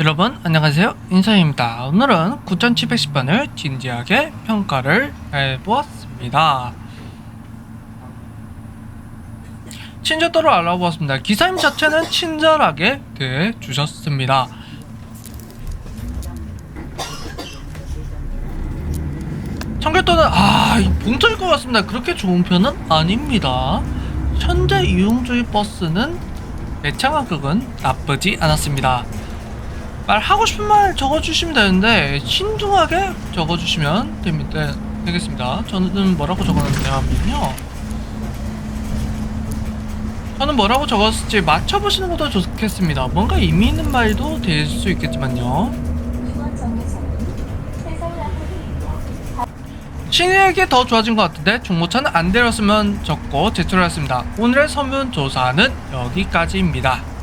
여러분 안녕하세요. 인사입니다. 오늘은 9710번을 진지하게 평가를 해보았습니다. 친절도를 알아보았습니다. 기사님 자체는 친절하게 대해주셨습니다. 청결도는 아 봉투일 것 같습니다. 그렇게 좋은 편은 아닙니다. 현재 이용주의 버스는 배창하극은 나쁘지 않았습니다 말하고 싶은 말 적어주시면 되는데 신중하게 적어주시면 됩니다. 되겠습니다. 저는 뭐라고 적어놨냐 하면요. 저는 뭐라고 적었을지 맞춰보시는 것도 좋겠습니다. 뭔가 의미 있는 말도 될 수 있겠지만요. 신이에게 더 좋아진 것 같은데 중모차는 안 데렸으면 적고 제출을 했습니다. 오늘의 서면 조사는 여기까지입니다.